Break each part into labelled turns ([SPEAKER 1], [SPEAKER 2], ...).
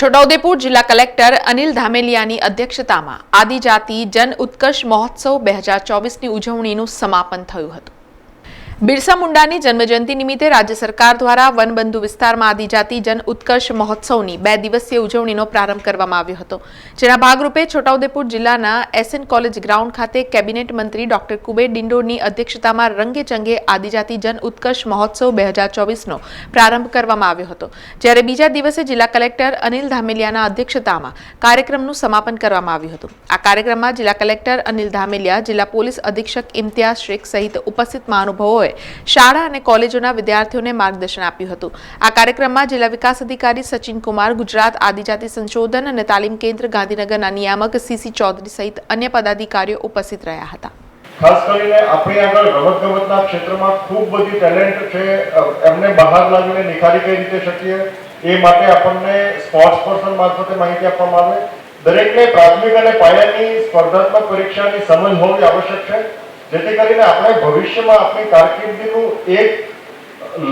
[SPEAKER 1] છોટાઉદેપુર જિલ્લા કલેક્ટર અનિલ ધામેલિયાની અધ્યક્ષતામાં આદિજાતિ જન ઉત્કર્ષ મહોત્સવ બે હજાર ચોવીસની ઉજવણીનું સમાપન થયું હતું. બિરસા મુંડાની જન્મજયંતિ નિમિત્તે રાજ્ય સરકાર દ્વારા વનબંધુ વિસ્તારમાં આદિજાતિ જન ઉત્કર્ષ મહોત્સવની બે દિવસીય ઉજવણીનો પ્રારંભ કરવામાં આવ્યો હતો. જેના ભાગરૂપે છોટાઉદેપુર જિલ્લાના એસએન કોલેજ ગ્રાઉન્ડ ખાતે કેબિનેટ મંત્રી ડોક્ટર કુબેર ડિંડોરની અધ્યક્ષતામાં રંગે ચંગે આદિજાતિ જન ઉત્કર્ષ મહોત્સવ બે હજાર ચોવીસનો પ્રારંભ કરવામાં આવ્યો હતો. જ્યારે બીજા દિવસે જિલ્લા કલેક્ટર અનિલ ધામેલિયાના અધ્યક્ષતામાં કાર્યક્રમનું સમાપન કરવામાં આવ્યું હતું. આ કાર્યક્રમમાં જિલ્લા કલેક્ટર અનિલ ધામેલિયા, જિલ્લા પોલીસ અધિક્ષક ઇમ્તિયાઝ શેખ સહિત ઉપસ્થિત મહાનુભાવોએ શાળા અને કોલેજોના વિદ્યાર્થીઓને માર્ગદર્શન આપ્યું હતું. આ કાર્યક્રમમાં જિલ્લા વિકાસ અધિકારી સચિન કુમાર ગુજરાત આદિજાતિ સંશોધન અને તાલીમ કેન્દ્ર, ગાંધીનગરના નિયામક સીસી ચૌધરી સહિત અન્ય પદાધિકારીઓ ઉપસ્થિત રહ્યા હતા.
[SPEAKER 2] ખાસ કરીને આપણી આગળ રમતગમતના ક્ષેત્રમાં ખૂબ બધી ટેલેન્ટ છે એમને બહાર લાવીને નિખારી કઈ રીતે શકીએ એ માટે આપણને સ્પોર્ટ્સ પર્સન મારફતે માહિતી આપવામાં આવે. દરેકને પ્રાથમિક અને પાયાની સ્પર્ધાત્મક પરીક્ષાની સમજ હોવી આવશ્યક છે. જેથી કરીને આપણે ભવિષ્યમાં આપણી કારકિર્દીનું એક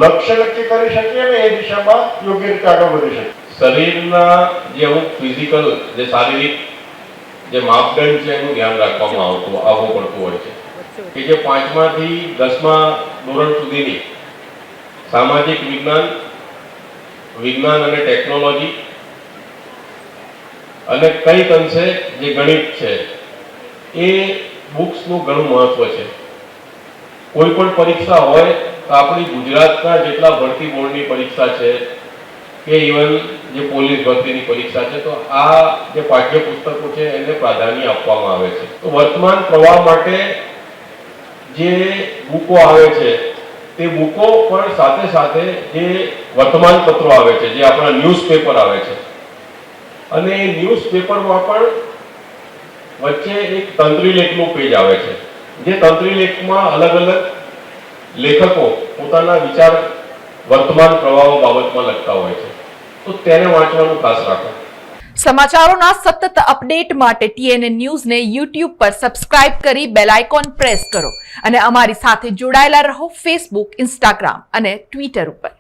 [SPEAKER 2] લક્ષ્ય નક્કી કરી શકીએ અને એ દિશામાં યોગ્ય રીતે આગળ વધી શકીએ.
[SPEAKER 3] શરીરના જે અમુક ફિઝિકલ જે શારીરિક જે માપદંડ છે એનું ધ્યાન રાખવામાં આવતું આવવું પડતું હોય છે. કે જે પાંચમાથી દસમા ધોરણ સુધીની સામાજિક વિજ્ઞાન વિજ્ઞાન અને ટેકનોલોજી અને કઈ અંશે જે ગણિત છે, એ બુક્સનું ઘણું મહત્વ છે. કોઈ પણ પરીક્ષા હોય તો આપણી ગુજરાતના જેટલા ભરતી બોર્ડની પરીક્ષા છે, કે ઇવન જે પોલીસ ભરતીની પરીક્ષા છે, તો આ જે પાઠ્યપુસ્તકો છે એને પ્રાધાન્ય આપવામાં આવે છે. તો વર્તમાન પ્રવાહ માટે જે બુકો આવે છે, તે બુકો પણ સાથે સાથે જે વર્તમાન પત્રો આવે છે, જે આપણા ન્યૂઝપેપર આવે છે. અને એ ન્યૂઝપેપરમાં પણ વચ્ચે એક તંત્રી લેખનું પેજ આવે છે. જે તંત્રી લેખમાં અલગ અલગ લેખકો પોતાના વિચાર વર્તમાન પ્રવાહો બાબતમાં લખતા હોય છે. તો તેને વાંચવાનું ખાસ રાખો.
[SPEAKER 1] સમાચારોના સતત અપડેટ માટે ટીએનએ ન્યૂઝને યુટ્યુબ પર સબસ્ક્રાઇબ કરી બેલ આઇકોન પ્રેસ કરો અને અમારી સાથે જોડાયેલા રહો ફેસબુક ઇન્સ્ટાગ્રામ અને ટ્વિટર ઉપર.